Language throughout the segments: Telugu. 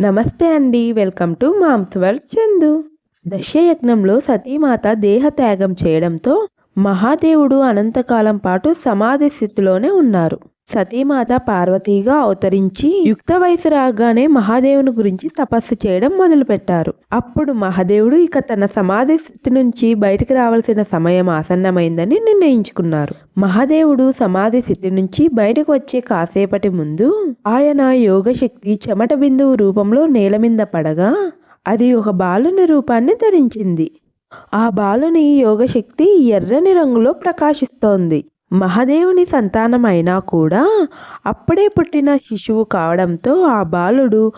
నమస్తే అండి welcome to moms world Chandu. దశయజ్ఞంలో సతీమాత దేహ త్యాగం చేయడంతో మహాదేవుడు అనంతకాలం పాటు సమాధి స్థితిలోనే ఉన్నారు. సతీమాత పార్వతీగా అవతరించి యుక్త వయసు రాగానే మహాదేవుని గురించి తపస్సు చేయడం మొదలుపెట్టారు. అప్పుడు మహాదేవుడు ఇక తన సమాధి స్థితి నుంచి బయటికి రావాల్సిన సమయం ఆసన్నమైందని నిర్ణయించుకున్నారు. మహాదేవుడు సమాధి స్థితి నుంచి బయటకు వచ్చే కాసేపటి ముందు ఆయన యోగశక్తి చెమట బిందువు రూపంలో నేల మీద పడగా అది ఒక బాలుని రూపాన్ని ధరించింది. ఆ బాలుని యోగశక్తి ఎర్రని రంగులో ప్రకాశిస్తోంది. మహాదేవుని సంతానం అయినా కూడా అప్పుడే పుట్టిన శిశువు కావడంతో ఆ బాలుడు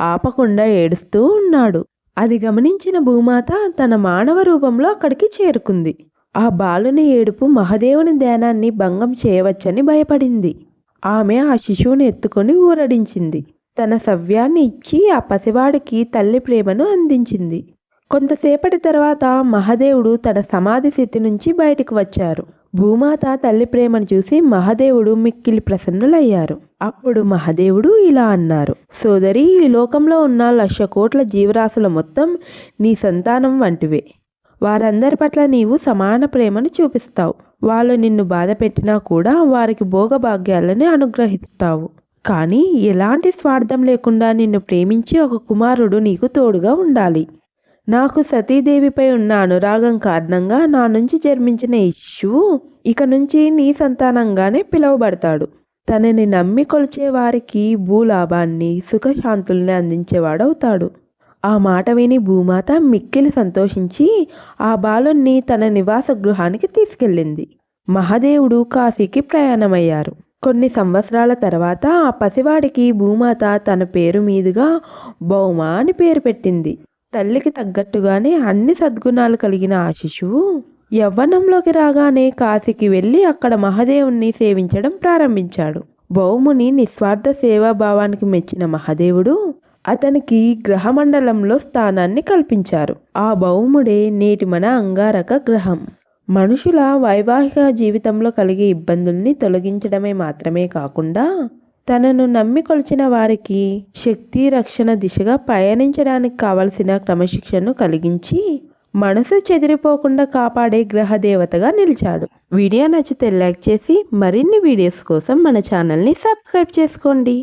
ఆపకుండా ఏడుస్తూ ఉన్నాడు. అది గమనించిన భూమాత తన మానవ రూపంలో అక్కడికి చేరుకుంది. ఆ బాలుని ఏడుపు మహదేవుని ధ్యానాన్ని భంగం చేయవచ్చని భయపడింది. ఆమె ఆ శిశువుని ఎత్తుకొని ఊరడించింది. తన సవ్యాన్ని ఇచ్చి ఆ పసివాడికి తల్లి ప్రేమను అందించింది. కొంతసేపటి తర్వాత మహదేవుడు తన సమాధి స్థితి నుంచి బయటకు వచ్చారు. భూమాత తల్లి ప్రేమను చూసి మహాదేవుడు మిక్కిలి ప్రసన్నులయ్యారు. అప్పుడు మహాదేవుడు ఇలా అన్నారు సోదరి ఈ లోకంలో ఉన్న లక్ష కోట్ల జీవరాశుల మొత్తం నీ సంతానం వంటివే. వారందరి పట్ల నీవు సమాన ప్రేమను చూపిస్తావు. వాళ్ళు నిన్ను బాధ పెట్టినా కూడా వారికి భోగభాగ్యాలని అనుగ్రహిస్తావు. కానీ ఎలాంటి స్వార్థం లేకుండా నిన్ను ప్రేమించి ఒక కుమారుడు నీకు తోడుగా ఉండాలి. నాకు సతీదేవిపై ఉన్న అనురాగం కారణంగా నా నుంచి జన్మించిన ఇష్యువు ఇక నుంచి నీ సంతానంగానే పిలువబడతాడు. తనని నమ్మి కొలిచే వారికి భూలాభాన్ని సుఖశాంతుల్ని అందించేవాడవుతాడు. ఆ మాట విని భూమాత మిక్కిలి సంతోషించి ఆ బాలుణ్ణి తన నివాస గృహానికి తీసుకెళ్ళింది. మహాదేవుడు కాశీకి ప్రయాణమయ్యారు. కొన్ని సంవత్సరాల తర్వాత ఆ పసివాడికి భూమాత తన పేరు మీదుగా బౌమ అని పేరు పెట్టింది. తల్లికి తగ్గట్టుగానే అన్ని సద్గుణాలు కలిగిన ఆ శిశువు యవ్వనంలోకి రాగానే కాశీకి వెళ్ళి అక్కడ మహాదేవుణ్ణి సేవించడం ప్రారంభించాడు. భౌముని నిస్వార్థ సేవాభావానికి మెచ్చిన మహాదేవుడు అతనికి గ్రహమండలంలో స్థానాన్ని కల్పించారు. ఆ భౌముడే నేటి మన అంగారక గ్రహం. మనుషుల వైవాహిక జీవితంలో కలిగే ఇబ్బందుల్ని తొలగించడమే మాత్రమే కాకుండా తనను నమ్మి కొలిచిన వారికి శక్తి రక్షణ దిశగా పయనించడానికి కావలసిన క్రమశిక్షణను కలిగించి మనసు చెదిరిపోకుండా కాపాడే గ్రహదేవతగా నిలిచాడు. వీడియో నచ్చితే లైక్ చేసి మరిన్ని వీడియోస్ కోసం మన ఛానల్ని సబ్స్క్రైబ్ చేసుకోండి.